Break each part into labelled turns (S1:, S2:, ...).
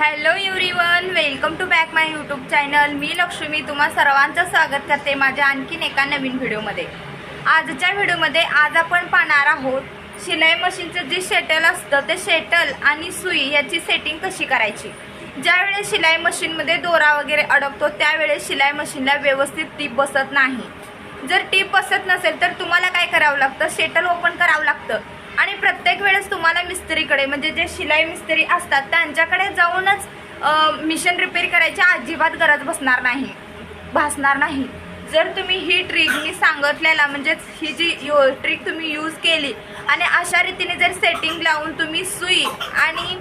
S1: Hello everyone welcome to back my YouTube channel मी लक्ष्मी तुम्हा सर्वांचं स्वागत करते माझ्या आणखीन एका नवीन व्हिडिओमध्ये. आजच्या व्हिडिओमध्ये आज आपण पाहणार आहोत शिलाई मशीनचं जे शेटल असतं ते शेटल आणि सुई याची सेटिंग कशी करायची? ज्यावेळेस शिलाई मशीनमध्ये दोरा वगैरे अडकतो त्यावेळेस शिलाई मशीनला व्यवस्थित टीप बसत नाही. जर टीप बसत नसेल तर तुम्हाला काय करावं लागतं? शेटल ओपन करावं लागतं. प्रत्येक वेळेस तुम्हाला मिस्त्रीकडे म्हणजे जे शिलाई मिस्त्री असतात त्यांच्याकडे जाऊनच मिशन रिपेअर करायची अजिबात गरज बसणार नाही. भासणार नाही. जर तुम्ही ही ट्रिक मी सांगितलेला म्हणजेच ही जी यो ट्रिक तुम्ही यूज केली आणि अशा रीतीने जर सेटिंग लावून तुम्ही सुई आणि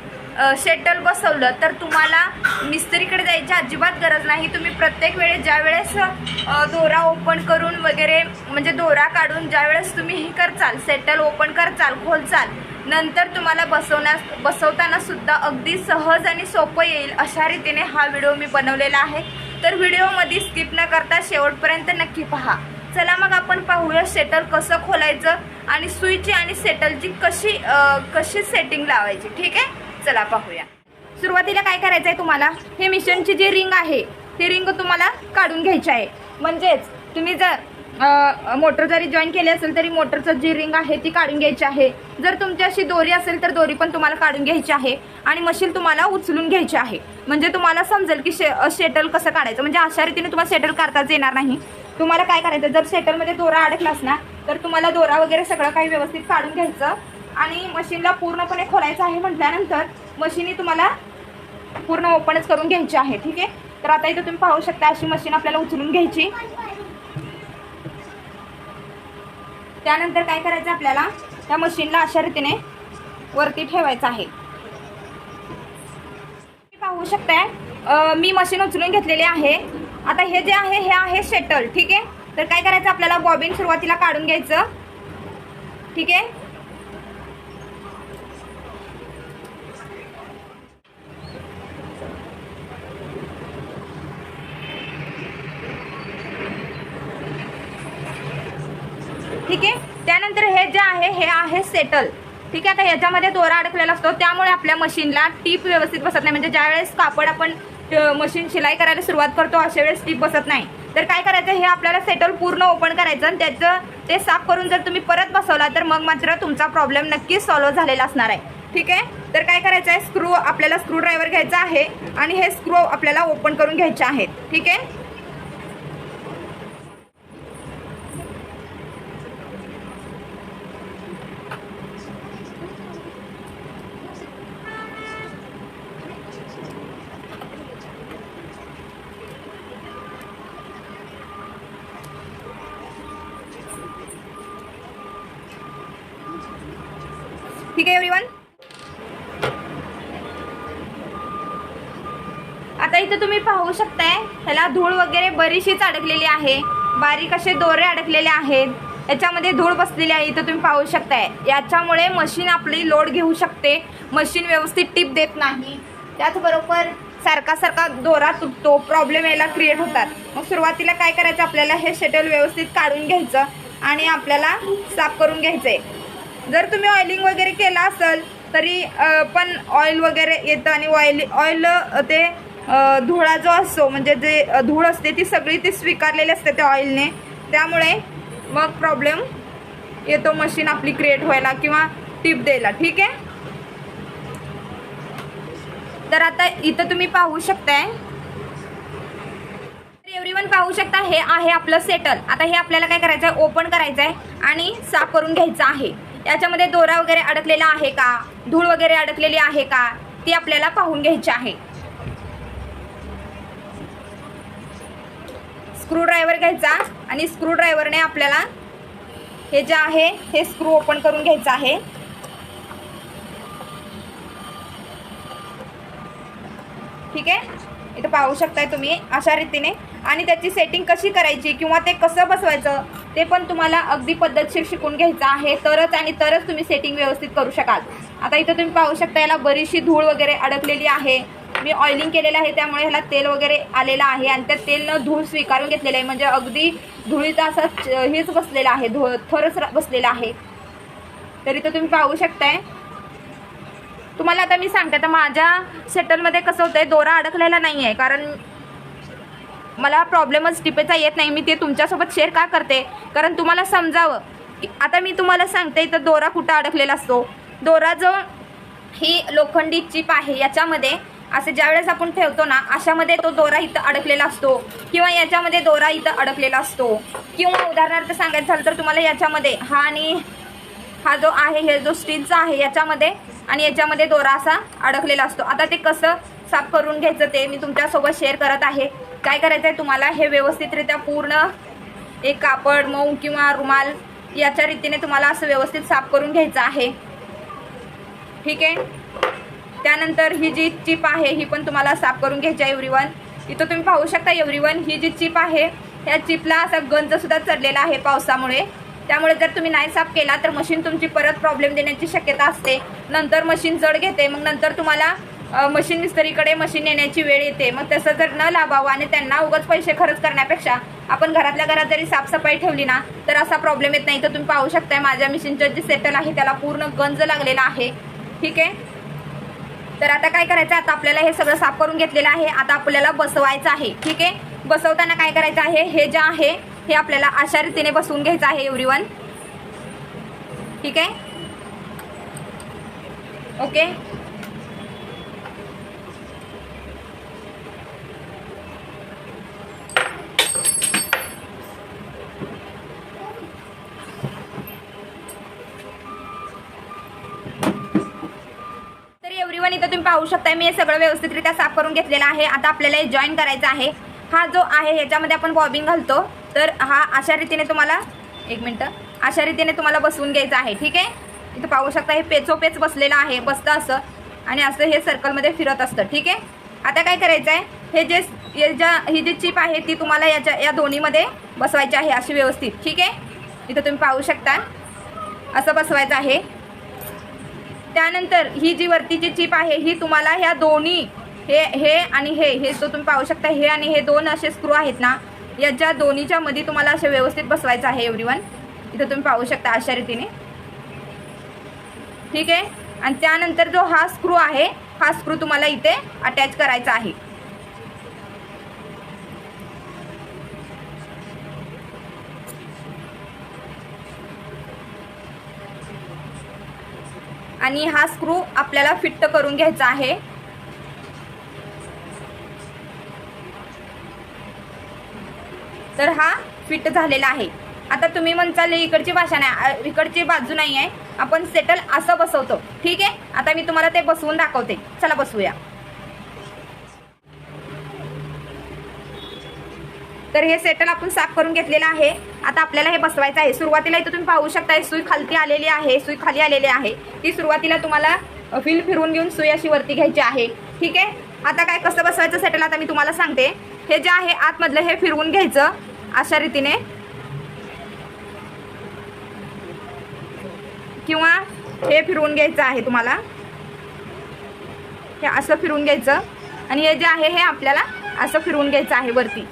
S1: शेटल बसवलं तर तुम्हाला मिस्त्रीकडे जायची अजिबात गरज नाही. तुम्ही प्रत्येक वेळेस ज्या वेळेस दोरा ओपन करून वगैरे म्हणजे दोरा काढून ज्या वेळेस तुम्ही हे करचाल सेटल ओपन करचाल खोलचाल नंतर तुम्हाला बसवण्यास बसवताना सुद्धा अगदी सहज आणि सोपं येईल अशा रीतीने हा व्हिडिओ मी बनवलेला आहे. तर व्हिडिओमध्ये स्किप न करता शेवटपर्यंत नक्की पहा. चला मग आपण पाहूया सेटल कसं खोलायचं आणि सुईची आणि सेटलची कशी आ, कशी सेटिंग लावायची. ठीक आहे? चला पाहूया. सुरुवातीला काय करायचं आहे तुम्हाला? हे मिशनची जी रिंग आहे ती रिंग तुम्हाला काढून घ्यायची आहे. म्हणजेच तुम्ही जर मोटर जरी जॉईन केली असेल तरी मोटरचं जी रिंग आहे ती काढून घ्यायची आहे. जर तुमची अशी दोरी असेल तर दोरी पण तुम्हाला काढून घ्यायची आहे आणि मशीन तुम्हाला उचलून घ्यायची आहे. म्हणजे तुम्हाला समजेल की शे शेटल कसं काढायचं. म्हणजे अशा रीतीने तुम्हाला सेटल काढताच येणार नाही. तुम्हाला काय करायचं? जर सेटलमध्ये दोरा अडकलास ना तर तुम्हाला दोरा वगैरे सगळं काही व्यवस्थित काढून घ्यायचं आणि मशीनला पूर्णपणे खोलायचं आहे म्हटल्यानंतर मशीनी तुम्हाला पूर्ण ओपनच करून घ्यायची आहे. ठीक आहे? तर आता इथं तुम्ही पाहू शकता अशी मशीन आपल्याला उचलून घ्यायची. त्यानंतर काय करायचं आपल्याला? त्या मशीनला अशा रीतीने वरती ठेवायचं आहे. तुम्ही पाहू शकताय मी मशीन उचलून घेतलेली आहे. आता हे जे आहे हे आहे शेटल ठीक आहे? तर काय करायचं आपल्याला? बॉबिन सुरुवातीला काढून घ्यायचं. ठीक आहे? ठीक आहे? त्यानंतर हे जे आहे हे आहे सेटल ठीक आहे? आता ह्याच्यामध्ये दोरा अडकलेला असतो. त्यामुळे आपल्या मशीनला टीप व्यवस्थित बसत नाही. म्हणजे ज्यावेळेस कापड आपण मशीन शिलाई करायला सुरुवात करतो अशा वेळेस टीप बसत नाही. तर काय करायचं? हे आपल्याला सेटल पूर्ण ओपन करायचं आणि त्याचं ते साफ करून जर तुम्ही परत बसवला तर मग मात्र तुमचा प्रॉब्लेम नक्कीच सॉल्व्ह झालेला असणार आहे. ठीक आहे? तर काय करायचं आहे? स्क्रू आपल्याला स्क्रू ड्रायव्हर घ्यायचा आहे आणि हे स्क्रू आपल्याला ओपन करून घ्यायचे आहेत. ठीक आहे? ठीक आहे एव्हरीवन आता इथं तुम्ही पाहू शकताय ह्याला धूळ वगैरे बरीचशीच अडकलेली आहे. बारीक असे दोरे अडकलेले आहेत. याच्यामध्ये धूळ बसलेली आहे इथं तुम्ही पाहू शकताय. याच्यामुळे मशीन आपली लोड घेऊ शकते. मशीन व्यवस्थित टिप देत नाही. त्याचबरोबर सारखा सारखा दोरा तुटतो प्रॉब्लेम यायला क्रिएट होतात. मग सुरुवातीला काय करायचं? आपल्याला हे शेटल व्यवस्थित काढून घ्यायचं आणि आपल्याला साफ करून घ्यायचं आहे जर तुम्ही ऑइलिंग वगैरे केलं असेल तरी पण ऑइल वगैरे येतं आणि ऑइल ऑइल ते धुळा जो असतो म्हणजे जे धूळ असते ती सगळी ती स्वीकारलेली असते त्या ऑइलने त्यामुळे मग प्रॉब्लेम येतो मशीन आपली क्रिएट व्हायला किंवा टिप द्यायला. ठीक आहे? तर आता इथं तुम्ही पाहू शकताय. एव्हरीवन पाहू शकता हे आहे आपलं सेटल आता हे आपल्याला काय करायचं आहे ओपन करायचं आहे आणि साफ करून घ्यायचं आहे. याच्यामध्ये दोरा वगैरे अडकलेला आहे का? धूळ वगैरे अडकलेली आहे का? ती आपल्याला पाहून घ्यायची आहे. स्क्रूड्रायव्हर घ्यायचा आणि स्क्रूड्रायव्हरने आपल्याला हे जे आहे हे स्क्रू ओपन करून घ्यायचं आहे. ठीक आहे? इथं पाहू शकताय तुम्ही अशा रीतीने. आणि त्याची सेटिंग कशी करायची किंवा ते कसं बसवायचं ते पण तुम्हाला अगदी पद्धतशीर शिकून घ्यायचं आहे. तरच आणि तरच तुम्ही सेटिंग व्यवस्थित करू शकाल. आता इथं तुम्ही पाहू शकता याला बरीचशी धूळ वगैरे अडकलेली आहे. मी ऑइलिंग केलेलं आहे त्यामुळे ह्याला तेल वगैरे आलेलं आहे आणि त्या तेलनं धूळ स्वीकारून घेतलेलं आहे. म्हणजे अगदी धुळीचा असा हेच बसलेला आहे धूळ थरच बसलेलं बसलेला आहे. तर तुम्ही पाहू शकताय तुम्हाला आता मी सांगते आता माझ्या सेटलमध्ये कसं होतंय दोरा अडकलेला नाही आहे कारण मला प्रॉब्लेमच टिपेचा येत नाही मी ते तुमच्यासोबत शेअर का करते? कारण तुम्हाला समजावं. की आता मी तुम्हाला सांगते इथं दोरा कुठं अडकलेला असतो? दोरा जो ही लोखंडी चिप आहे याच्यामध्ये असे ज्यावेळेस आपण ठेवतो ना अशामध्ये तो दोरा इथं अडकलेला असतो. किंवा याच्यामध्ये दोरा इथं अडकलेला असतो. किंवा उदाहरणार्थ सांगायचं झालं तर तुम्हाला याच्यामध्ये हा आणि हा जो आहे हे जो स्टीलचा आहे याच्यामध्ये आणि याच्यामध्ये दोरा असा अडकलेला असतो. आता ते कसं साफ करून घ्यायचं ते मी तुमच्यासोबत शेअर करत आहे. काय करायचं आहे तुम्हाला? हे व्यवस्थितरित्या पूर्ण एक कापड मऊ किंवा रुमाल याच्या रीतीने तुम्हाला असं व्यवस्थित साफ करून घ्यायचं आहे. ठीक आहे? त्यानंतर ही जी चिप आहे ही पण तुम्हाला साफ करून घ्यायची आहे एव्हरीवन. इथं तुम्ही पाहू शकता एव्हरीवन ही जी चिप आहे ह्या चिपला असा गंज सुद्धा चढलेला आहे पावसामुळे. त्यामुळे जर तुम्ही नाही साफ केला तर मशीन तुमची परत प्रॉब्लेम देण्याची शक्यता असते. नंतर मशीन जड घेते मग नंतर तुम्हाला मशीन मिस्त्रीकडे मशीन नेण्याची वेळ येते. मग तसं जर न लाभावं आणि त्यांना उगाच पैसे खर्च करण्यापेक्षा आपण घरातल्या घरात जरी साफसफाई ठेवली ना तर असा प्रॉब्लेम येत नाही. तर तुम्ही पाहू शकताय माझ्या मशीनचं जे सेटल आहे त्याला पूर्ण गंज लागलेला आहे. ठीक आहे? तर आता काय करायचं? आता आपल्याला हे सगळं साफ करून घेतलेलं आहे. आता आपल्याला बसवायचं आहे. ठीक आहे? बसवताना काय करायचं आहे? हे जे आहे हे आपल्याला अशा रीतीने बसवून घ्यायचं आहे एव्हरीवन ठीक आहे? ओके? तर इथं तुम्ही पाहू शकताय मी हे सगळं व्यवस्थितरित्या साफ करून घेतलेलं आहे. आता आपल्याला हे जॉईन करायचं आहे. हा जो आहे ह्याच्यामध्ये आपण बॉबिंग घालतो. तर हा अशा रीतीने तुम्हाला एक मिनटं अशा रीतीने तुम्हाला बसवून घ्यायचं आहे ठीक आहे? इथं पाहू शकता हे पेचोपेच बसलेलं आहे बसतं असं आणि असं हे सर्कलमध्ये फिरत असतं ठीक आहे? आता काय करायचं आहे? हे जे हे ज्या ही जी चिप आहे ती तुम्हाला याच्या या दोन्हीमध्ये बसवायची आहे अशी व्यवस्थित ठीक आहे? इथं तुम्ही पाहू शकता असं बसवायचं आहे. त्यानंतर ही जी वरतीची चिप आहे ही तुम्हाला ह्या दोन्ही हे हे आणि हे हे जो तुम्ही पाहू शकता हे आणि हे दोन असे स्क्रू आहेत ना याच्या दोन्हीच्या मध्ये तुम्हाला असे व्यवस्थित बसवायचं आहे एव्हरीवन इथं तुम्ही पाहू शकता अशा रीतीने. ठीक आहे? आणि त्यानंतर जो हा स्क्रू आहे हा स्क्रू तुम्हाला इथे अटॅच करायचा आहे. आणि हा स्क्रू आपल्याला फिट्ट करून घ्यायचा आहे. तर हा फिट झालेला आहे. आता तुम्ही म्हणताल इकडची भाषा नाही इकडची बाजू नाही आहे. आपण सेटल असं बसवतो. ठीक आहे? आता मी तुम्हाला ते बसवून दाखवते. चला बसवूया तर हे सेटल आपण साफ करून घेतलेलं आहे. आता आपल्याला हे बसवायचं आहे. सुरुवातीला इथं तुम्ही पाहू शकता सुई खालती आलेली आहे सुई खाली आलेली आहे. ती सुरुवातीला तुम्हाला फिल फिरून घेऊन सुई अशी वरती घ्यायची आहे. ठीक आहे? आता काय कसं बसवायचं सेटल आता मी तुम्हाला सांगते. हे जे आहे आतमधलं हे फिरवून घ्यायचं अशा रीतीने. किंवा हे फिरवून घ्यायचं आहे तुम्हाला. हे असं फिरवून घ्यायचं. आणि हे जे आहे हे आपल्याला असं फिरवून घ्यायचं आहे वरती.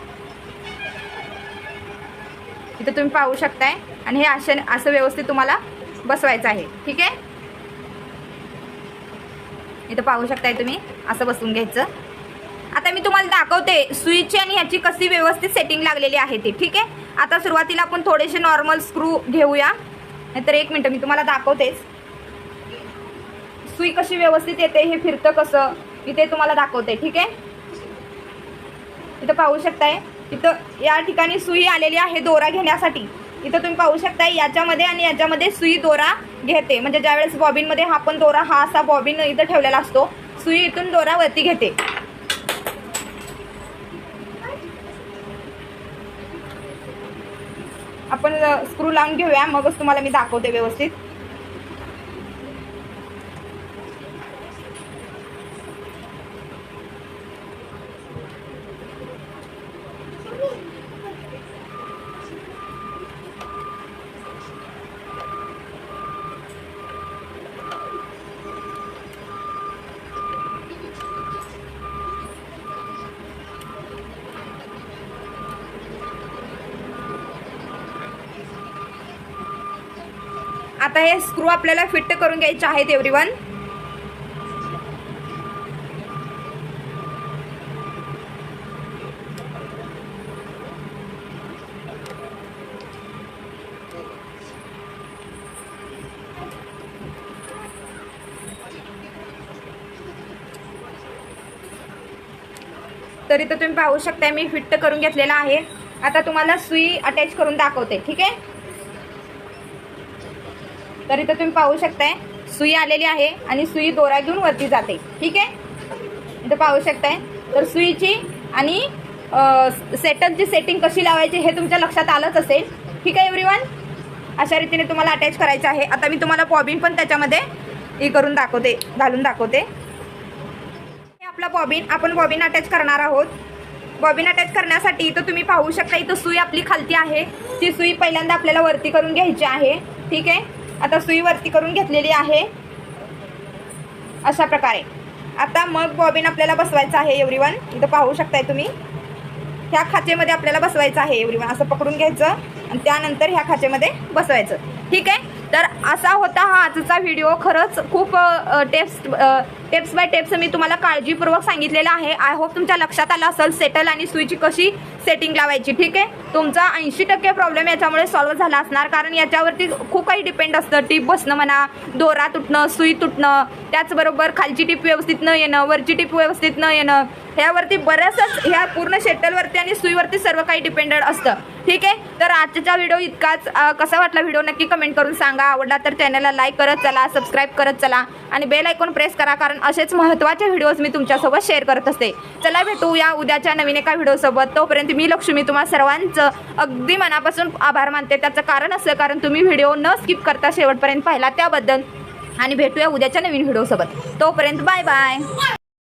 S1: इथं तुम्ही पाहू शकताय. आणि हे अशा असं व्यवस्थित तुम्हाला बसवायचं आहे. ठीक आहे? इथं पाहू शकताय तुम्ही. असं बसून घ्यायचं. आता मी तुम्हाला दाखवते सुईची आणि ह्याची कशी व्यवस्थित सेटिंग लागलेली आहे ते ठीक आहे? आता सुरुवातीला आपण थोडेसे नॉर्मल स्क्रू घेऊया. नाहीतर एक मिनटं मी तुम्हाला दाखवतेच. सुई कशी व्यवस्थित येते हे फिरतं कसं इथे तुम्हाला दाखवते ठीक आहे? इथं पाहू शकताय इथं या ठिकाणी सुई आलेली आहे दोरा घेण्यासाठी. इथं तुम्ही पाहू शकता याच्यामध्ये आणि याच्यामध्ये सुई दोरा घेते. म्हणजे ज्यावेळेस बॉबिनमध्ये हा पण दोरा हा असा बॉबिन इथं ठेवलेला असतो सुई इथून दोरा वरती घेते. आपण स्क्रू लावून घेऊया मगच तुम्हाला मी दाखवते व्यवस्थित. आता हे स्क्रू आपल्याला फिट करून घ्यायचे आहेत एव्हरीवन तरी तर तुम्ही पाहू शकता मी फिट्ट करून घेतलेला आहे. आता तुम्हाला सुई अटॅच करून दाखवते ठीक आहे? तर इथं तुम्ही पाहू शकताय सुई आलेली आहे आणि सुई दोरा घेऊन वरती जाते. ठीक आहे? इथं पाहू शकताय. तर सुईची आणि सेटअपची सेटिंग कशी लावायची हे तुमच्या लक्षात आलंच असेल. ठीक आहे एव्हरीवन अशा रीतीने तुम्हाला अटॅच करायचं आहे. आता मी तुम्हाला बॉबिन पण त्याच्यामध्ये हे करून दाखवते घालून दाखवते. हे आपला बॉबिन आपण बॉबिन अटॅच करणार आहोत. बॉबिन अटॅच करण्यासाठी इथं तुम्ही पाहू शकता इथं सुई आपली खालती आहे. ती सुई पहिल्यांदा आपल्याला वरती करून घ्यायची आहे. ठीक आहे? आता सुई वरती करून घेतलेली आहे. अशा प्रकारे. आता मग बॉबिन आपल्याला बसवायचं आहे एव्हरीवन. इथं पाहू शकताय तुम्ही. ह्या खाचेमध्ये आपल्याला बसवायचं आहे एव्हरीवन. असं पकडून घ्यायचं आणि त्यानंतर ह्या खाचेमध्ये बसवायचं. ठीक आहे? तर असा होता हा आजचा व्हिडिओ. खरंच खूप टेस्ट टेप्स बाय टेप्स मी तुम्हाला काळजीपूर्वक सांगितलेलं आहे. आय होप तुमच्या लक्षात आलं असेल सेटल आणि सुईची कशी सेटिंग लावायची ठीक आहे? तुमचा ऐंशी टक्के प्रॉब्लेम याच्यामुळे सॉल्व्ह झाला असणार. कारण याच्यावरती खूप काही डिपेंड असतं. टीप बसणं म्हणा दोरा तुटणं सुई तुटणं त्याचबरोबर खालची टीप व्यवस्थित न येणं वरची टीप व्यवस्थित न येणं ह्यावरती बऱ्याचच ह्या पूर्ण शेटलवरती आणि सुईवरती सर्व काही डिपेंडेड असतं. ठीक आहे? तर आजचा व्हिडिओ इतकाच. कसा वाटला व्हिडिओ नक्की कमेंट करून सांगा. आवडला तर चॅनलला लाईक करत चला सबस्क्राईब करत चला आणि बेल ऐकून प्रेस करा. कारण कारण असेच महत्त्वाचे व्हिडिओज मी तुमच्यासोबत शेअर करत असते. चला भेटू या उद्याच्या नवीन एका व्हिडिओसोबत तोपर्यंत मी लक्ष्मी तुम्हा सर्वांचं अगदी मनापासून आभार मानते. त्याचं कारण असं कारण तुम्ही व्हिडिओ न स्किप करता शेवटपर्यंत पाहिला त्याबद्दल. आणि भेटूया उद्याच्या नवीन व्हिडिओसोबत तोपर्यंत बाय बाय